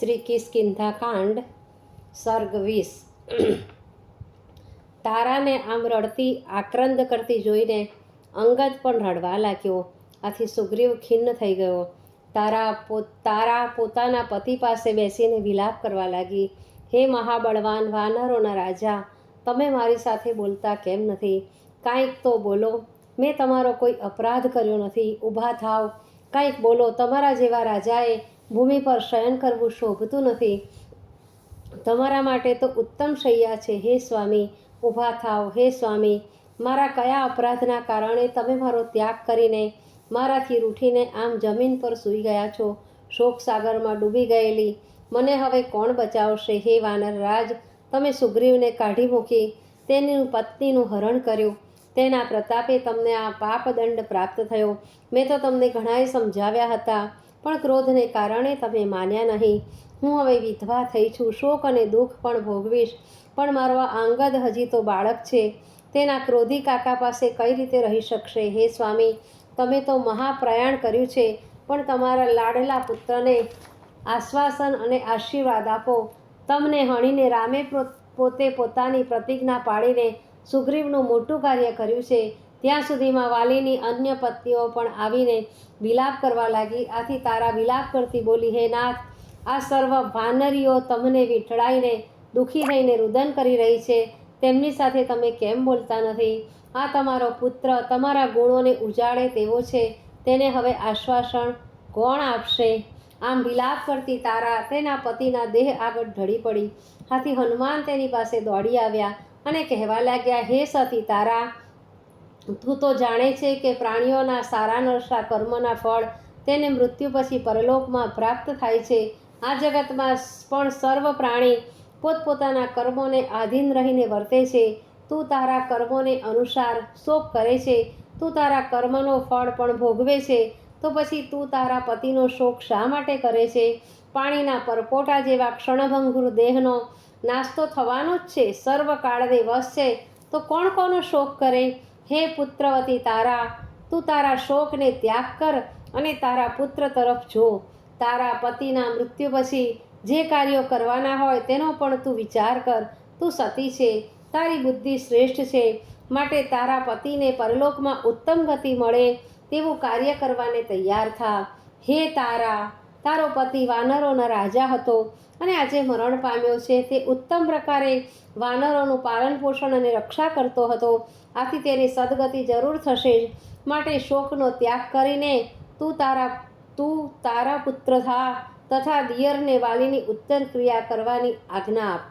શ્રી કિસ્કિંધા કાંડ સર્ગ વીસ. તારાને આમ રડતી આક્રંદ કરતી જોઈને અંગદ પણ રડવા લાગ્યો. આથી સુગ્રીવ ખિન્ન થઈ ગયો. તારા તારા પોતાના પતિ પાસે બેસીને વિલાપ કરવા લાગી. હે મહાબળવાન વાનરોના રાજા, તમે મારી સાથે બોલતા કેમ નથી? કાંઈક તો બોલો. મેં તમારો કોઈ અપરાધ કર્યો નથી. ઊભા થાવ. કાંઈક બોલો. તમારા જેવા રાજાએ ભૂમિ પર શયન કરવું શોભતું નથી. તમારા માટે તો ઉત્તમ શૈયા છે. હે સ્વામી, ઊભા થાવ હે સ્વામી, મારા કયા અપરાધના કારણે તમે મારો ત્યાગ કરીને મારાથી રૂઠીને આમ જમીન પર સૂઈ ગયા છો? શોક સાગરમાં ડૂબી ગયેલી. મને હવે કોણ બચાવશે? હે વાનર રાજ, તમે સુગ્રીવને કાઢી મૂકી તેની પત્નીનું હરણ કર્યું. તેના પ્રતાપે તમને આ પાપદંડ પ્રાપ્ત થયો. મેં તો તમને ઘણાએ સમજાવ્યા હતા. પણ ક્રોધને કારણે તમે માન્યા નહીં. હું હવે વિધવા થઈ છું, શોક અને દુઃખ પણ ભોગવીશ. પણ મારો આ અંગદ હજી તો બાળક છે. તેના ક્રોધી કાકા પાસે કઈ રીતે રહી શકશે? હે સ્વામી, તમે તો મહાપ્રયાણ કર્યું છે, પણ તમારા લાડલા પુત્રને આશ્વાસન અને આશીર્વાદ આપો. તમને હણીને રામે પોતે પોતાની પ્રતિજ્ઞા પાડીને સુગ્રીવનું મોટું કાર્ય કર્યું છે. ત્યાં સુધીમાં વાલીની અન્ય પત્નીઓ પણ આવીને વિલાપ કરવા લાગી. આથી તારા વિલાપ કરતી બોલી, હે નાથ, આ સર્વ વાનરીઓ તમને વીંટળાઈને દુઃખી થઈને રુદન કરી રહી છે. તેમની સાથે તમે કેમ બોલતા નથી? આ તમારો પુત્ર તમારા ગુણોને ઉજાડે તેવો છે. તેને હવે આશ્વાસન કોણ આપશે? આમ વિલાપ કરતી તારા તેના પતિના દેહ આગળ ઢળી પડી. આથી હનુમાન તેની પાસે દોડી આવ્યા અને કહેવા લાગ્યા, હે સતી તારા તું તો જાણે છે કે પ્રાણીઓના સારા નરસા કર્મના ફળ તેને મૃત્યુ પછી પરલોકમાં પ્રાપ્ત થાય છે. આ જગતમાં પણ સર્વ પ્રાણી પોતપોતાના કર્મોને આધીન રહીને વર્તે છે. તું તારા કર્મોને અનુસાર શોક કરે છે. તું તારા કર્મનો ફળ પણ ભોગવે છે. તો પછી તું તારા પતિનો શોક શા માટે કરે છે? પાણીના પરપોટા જેવા ક્ષણભંગુર દેહનો નાસ્તો થવાનો જ છે. સર્વ કાળદે વસ છે. તો કોણ કોનો શોક કરે? હે પુત્રવતી, તારા, તું તારા શોકને ત્યાગ કર અને તારા પુત્ર તરફ જો. તારા પતિના મૃત્યુ પછી જે કાર્યો કરવાના હોય તેનો પણ તું વિચાર કર. તું સતી છે, તારી બુદ્ધિ શ્રેષ્ઠ છે, માટે તારા પતિને પરલોકમાં ઉત્તમ ગતિ મળે તેવું કાર્ય કરવાને તૈયાર થા. હે તારા તારો પતિ વાનરોના રાજા હતો અને આજે મરણ પામ્યો છે. તે ઉત્તમ પ્રકારે વાનરોનું પાલન પોષણ અને રક્ષા કરતો હતો. આથી તેની સદગતિ જરૂર થશે જ. માટે શોકનો ત્યાગ કરીને તું તારા તું તારા પુત્ર થા તથા દિયરને વાલીની ઉત્તર ક્રિયા કરવાની આજ્ઞા આપ.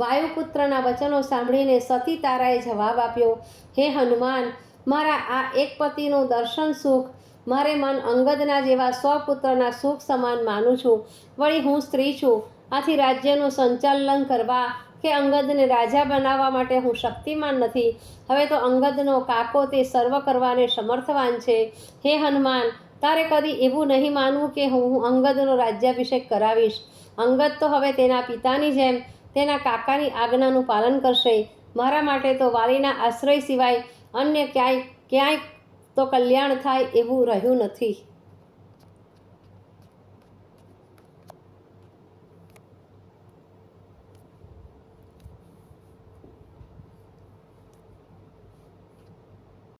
વાયુપુત્રના વચનો સાંભળીને સતી તારાએ જવાબ આપ્યો, હે હનુમાન, મારા આ એક પતિનું દર્શન સુખ મારે મન અંગદના જેવા સ્વપુત્રના સુખ સમાન માનું છું. વળી હું સ્ત્રી છું. આથી રાજ્યનું સંચાલન કરવા કે અંગદને રાજા બનાવવા માટે હું શક્તિમાન નથી. હવે તો અંગદનો કાકો તે સર્વ કરવાને સમર્થવાન છે. હે હનુમાન, તારે કદી એવું નહીં માનવું કે હું અંગદનો રાજ્યાભિષેક કરાવીશ. અંગદ તો હવે તેના પિતાની જેમ, તેના કાકાની આજ્ઞાનું પાલન કરશે. મારા માટે તો વાલીના આશ્રય સિવાય અન્ય ક્યાંય ક્યાંય તો કલ્યાણ થાય એવું રહ્યું નથી.